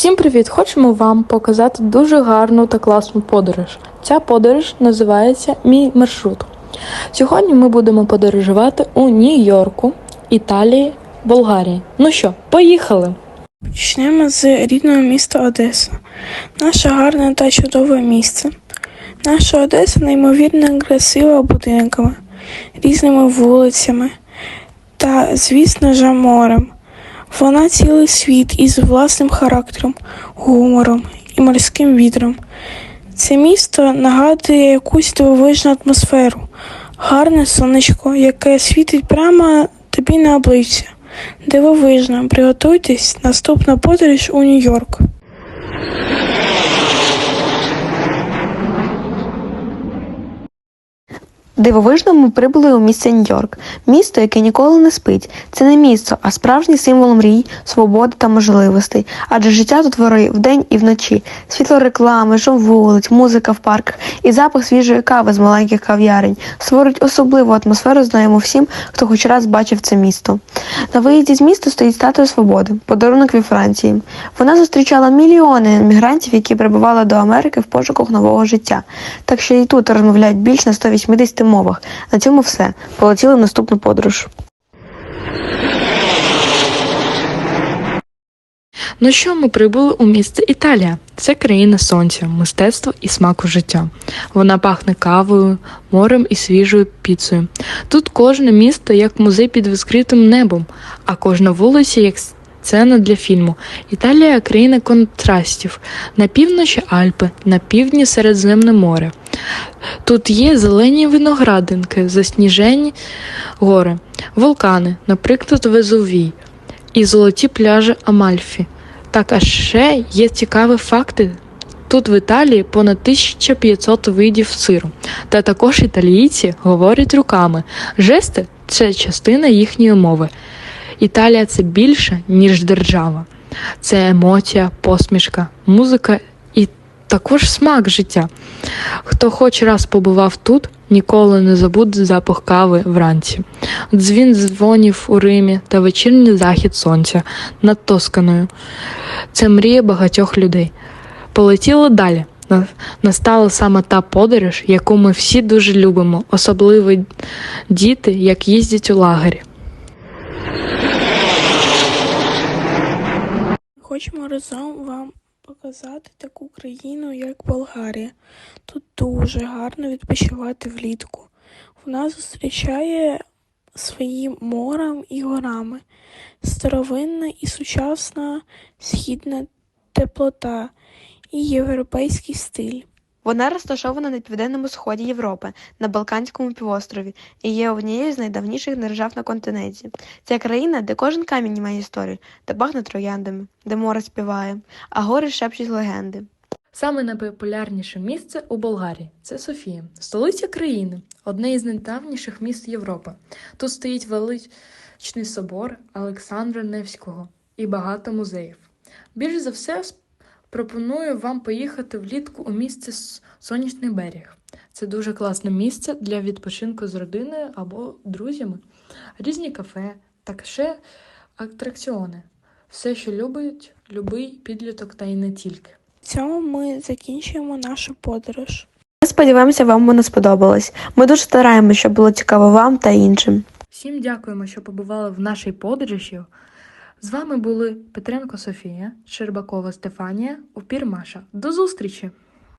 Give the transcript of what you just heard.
Всім привіт! Хочемо вам показати дуже гарну та класну подорож. Ця подорож називається Мій маршрут. Сьогодні ми будемо подорожувати у Нью-Йорку, Італії, Болгарії. Ну що, поїхали! Почнемо з рідного міста Одеса. Наше гарне та чудове місце. Наша Одеса неймовірно красива будинками, різними вулицями та, звісно ж, морем. Вона цілий світ із власним характером, гумором і морським вітром. Це місто нагадує якусь дивовижну атмосферу, гарне сонечко, яке світить прямо тобі на обличчя. Дивовижно, приготуйтесь, наступна подорож у Нью-Йорк. Дивовижно ми прибули у місце Нью-Йорк, місто, яке ніколи не спить. Це не місто, а справжній символ мрій, свободи та можливостей. Адже життя тут вирує вдень і вночі. Світло реклами, шум вулиць, музика в парках і запах свіжої кави з маленьких кав'ярень створюють особливу атмосферу. Знаємо всім, хто хоч раз бачив це місто. На виїзді з міста стоїть статуя свободи, подарунок від Франції. Вона зустрічала мільйони емігрантів, які прибували до Америки в пошуках нового життя. Так що і тут розмовляють більш на 180 мовах. На цьому все. Полетіли в наступну подорож. Ну що, ми прибули у місто Італія. Це країна сонця, мистецтва і смаку життя. Вона пахне кавою, морем і свіжою піцею. Тут кожне місто як музей під відкритим небом, а кожна вулиця як сцена для фільму. Італія країна контрастів. На півночі Альпи, на півдні Середземне море. Тут є зелені виноградинки, засніжені гори, вулкани, наприклад, Везувій, і золоті пляжі Амальфі. Так, а ще є цікаві факти. Тут в Італії понад 1500 видів сиру. Та також італійці говорять руками. Жести це частина їхньої мови. Італія це більше, ніж держава. Це емоція, посмішка, музика також смак життя. Хто хоч раз побував тут, ніколи не забуде запах кави вранці, дзвін дзвонів у Римі та вечірній захід сонця над Тосканою. Це мрія багатьох людей. Полетіли далі. Настала саме та подорож, яку ми всі дуже любимо, особливо діти, як їздять у лагері. Хочемо разом вам показати таку країну, як Болгарія. Тут дуже гарно відпочивати влітку. Вона зустрічає своїм морем і горами, старовинна і сучасна східна теплота і європейський стиль. Вона розташована на південному сході Європи, на Балканському півострові, і є однією з найдавніших держав на континенті. Це країна, де кожен камінь має історію, де пахне трояндами, де море співає, а гори шепчуть легенди. Саме найпопулярніше місце у Болгарії це Софія, столиця країни, одне із найдавніших міст Європи. Тут стоїть величний собор Олександра Невського і багато музеїв. Більш за все, пропоную вам поїхати влітку у місце Сонячний берег. Це дуже класне місце для відпочинку з родиною або друзями. Різні кафе, так ще атракціони. Все, що любить любий підліток та й не тільки. В цьому ми закінчуємо нашу подорож. Ми сподіваємося, вам вона сподобалась. Ми дуже стараємося, щоб було цікаво вам та іншим. Всім дякуємо, що побували в нашій подорожі. З вами були Петренко Софія, Щербакова Стефанія, Упір Маша. До зустрічі!